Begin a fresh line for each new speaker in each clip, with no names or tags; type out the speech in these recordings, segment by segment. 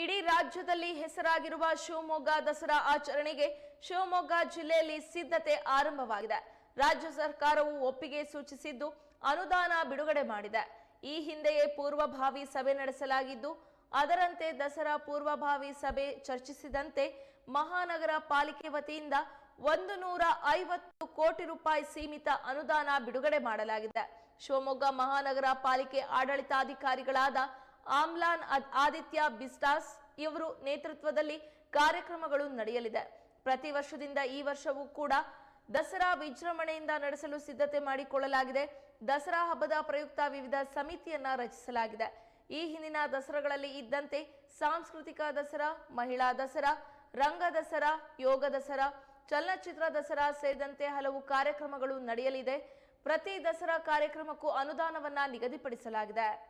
ಇಡೀ ರಾಜ್ಯದಲ್ಲಿ ಹೆಸರಾಗಿರುವ ಶಿವಮೊಗ್ಗ ದಸರಾ ಆಚರಣೆಗೆ ಶಿವಮೊಗ್ಗ ಜಿಲ್ಲೆಯಲ್ಲಿ ಸಿದ್ಧತೆ ಆರಂಭವಾಗಿದೆ. ರಾಜ್ಯ ಸರ್ಕಾರವು ಒಪ್ಪಿಗೆ ಸೂಚಿಸಿದ್ದು, ಅನುದಾನ ಬಿಡುಗಡೆ ಮಾಡಿದೆ. ಈ ಹಿಂದೆಯೇ ಪೂರ್ವಭಾವಿ ಸಭೆ ನಡೆಸಲಾಗಿದ್ದು, ಅದರಂತೆ ದಸರಾ ಪೂರ್ವಭಾವಿ ಸಭೆ ಚರ್ಚಿಸಿದಂತೆ ಮಹಾನಗರ ಪಾಲಿಕೆ ವತಿಯಿಂದ ಒಂದು ನೂರ ಐವತ್ತು ಕೋಟಿ ರೂಪಾಯಿ ಸೀಮಿತ ಅನುದಾನ ಬಿಡುಗಡೆ ಮಾಡಲಾಗಿದೆ. ಶಿವಮೊಗ್ಗ ಮಹಾನಗರ ಪಾಲಿಕೆ ಆಡಳಿತಾಧಿಕಾರಿಗಳಾದ ಆಮ್ಲಾನ್ ಆದಿತ್ಯ ಬಿಸ್ಟಾಸ್ ಇವರು ನೇತೃತ್ವದಲ್ಲಿ ಕಾರ್ಯಕ್ರಮಗಳು ನಡೆಯಲಿದೆ. ಪ್ರತಿ ವರ್ಷದಿಂದ ಈ ವರ್ಷವೂ ಕೂಡ ದಸರಾ ವಿಜೃಂಭಣೆಯಿಂದ ನಡೆಸಲು ಸಿದ್ಧತೆ ಮಾಡಿಕೊಳ್ಳಲಾಗಿದೆ. ದಸರಾ ಹಬ್ಬದ ಪ್ರಯುಕ್ತ ವಿವಿಧ ಸಮಿತಿಯನ್ನ ರಚಿಸಲಾಗಿದೆ. ಈ ಹಿಂದಿನ ದಸರಾಗಳಲ್ಲಿ ಇದ್ದಂತೆ ಸಾಂಸ್ಕೃತಿಕ ದಸರಾ, ಮಹಿಳಾ ದಸರಾ, ರಂಗ ದಸರಾ, ಯೋಗ ದಸರಾ, ಚಲನಚಿತ್ರ ದಸರಾ ಸೇರಿದಂತೆ ಹಲವು ಕಾರ್ಯಕ್ರಮಗಳು ನಡೆಯಲಿದೆ. ಪ್ರತಿ ದಸರಾ ಕಾರ್ಯಕ್ರಮಕ್ಕೂ ಅನುದಾನವನ್ನ ನಿಗದಿಪಡಿಸಲಾಗಿದೆ.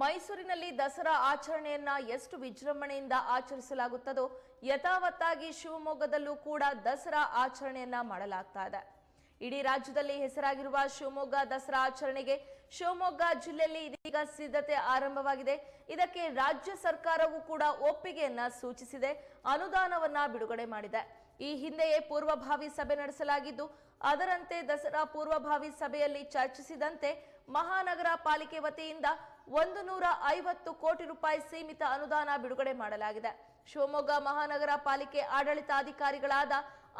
ಮೈಸೂರಿನಲ್ಲಿ ದಸರಾ ಆಚರಣೆಯನ್ನ ಎಷ್ಟು ವಿಜೃಂಭಣೆಯಿಂದ ಆಚರಿಸಲಾಗುತ್ತದೋ ಯಥಾವತ್ತಾಗಿ ಶಿವಮೊಗ್ಗದಲ್ಲೂ ಕೂಡ ದಸರಾ ಆಚರಣೆಯನ್ನ ಮಾಡಲಾಗ್ತಾ ಇದೆ. ಇಡೀ ರಾಜ್ಯದಲ್ಲಿ ಹೆಸರಾಗಿರುವ ಶಿವಮೊಗ್ಗ ದಸರಾ ಆಚರಣೆಗೆ ಶಿವಮೊಗ್ಗ ಜಿಲ್ಲೆಯಲ್ಲಿ ಇದೀಗ ಸಿದ್ಧತೆ ಆರಂಭವಾಗಿದೆ. ಇದಕ್ಕೆ ರಾಜ್ಯ ಸರ್ಕಾರವೂ ಕೂಡ ಒಪ್ಪಿಗೆಯನ್ನ ಸೂಚಿಸಿದೆ. ಅನುದಾನವನ್ನ ಬಿಡುಗಡೆ ಮಾಡಿದೆ. ಈ ಹಿಂದೆಯೇ ಪೂರ್ವಭಾವಿ ಸಭೆ ನಡೆಸಲಾಗಿದ್ದು, ಅದರಂತೆ ದಸರಾ ಪೂರ್ವಭಾವಿ ಸಭೆಯಲ್ಲಿ ಚರ್ಚಿಸಿದಂತೆ ಮಹಾನಗರ ಪಾಲಿಕೆ ವತಿಯಿಂದ ಒಂದು ನೂರ ಐವತ್ತು ಕೋಟಿ ರೂಪಾಯಿ ಸೀಮಿತ ಅನುದಾನ ಬಿಡುಗಡೆ ಮಾಡಲಾಗಿದೆ. ಶಿವಮೊಗ್ಗ ಮಹಾನಗರ ಪಾಲಿಕೆ ಆಡಳಿತಾಧಿಕಾರಿಗಳಾದ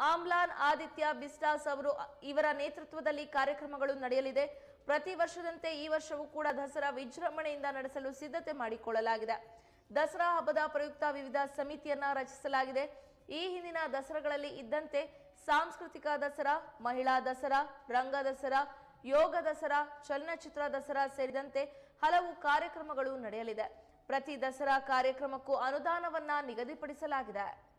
ಆಮ್ಲಾನ್ ಆದಿತ್ಯ ಬಿಸ್ಟಾಸ್ ಅವರು ಇವರ ನೇತೃತ್ವದಲ್ಲಿ ಕಾರ್ಯಕ್ರಮಗಳು ನಡೆಯಲಿದೆ. ಪ್ರತಿ ವರ್ಷದಂತೆ ಈ ವರ್ಷವೂ ಕೂಡ ದಸರಾ ವಿಜೃಂಭಣೆಯಿಂದ ನಡೆಸಲು ಸಿದ್ಧತೆ ಮಾಡಿಕೊಳ್ಳಲಾಗಿದೆ. ದಸರಾ ಹಬ್ಬದ ಪ್ರಯುಕ್ತ ವಿವಿಧ ಸಮಿತಿಯನ್ನ ರಚಿಸಲಾಗಿದೆ. ಈ ಹಿಂದಿನ ದಸರಾಗಳಲ್ಲಿ ಇದ್ದಂತೆ ಸಾಂಸ್ಕೃತಿಕ ದಸರಾ, ಮಹಿಳಾ ದಸರಾ, ರಂಗ ದಸರಾ, ಯೋಗ ದಸರಾ, ಚಲನಚಿತ್ರ ದಸರಾ ಸೇರಿದಂತೆ ಹಲವು ಕಾರ್ಯಕ್ರಮಗಳು ನಡೆಯಲಿದೆ. ಪ್ರತಿ ದಸರಾ ಕಾರ್ಯಕ್ರಮಕ್ಕೂ ಅನುದಾನವನ್ನ ನಿಗದಿಪಡಿಸಲಾಗಿದೆ.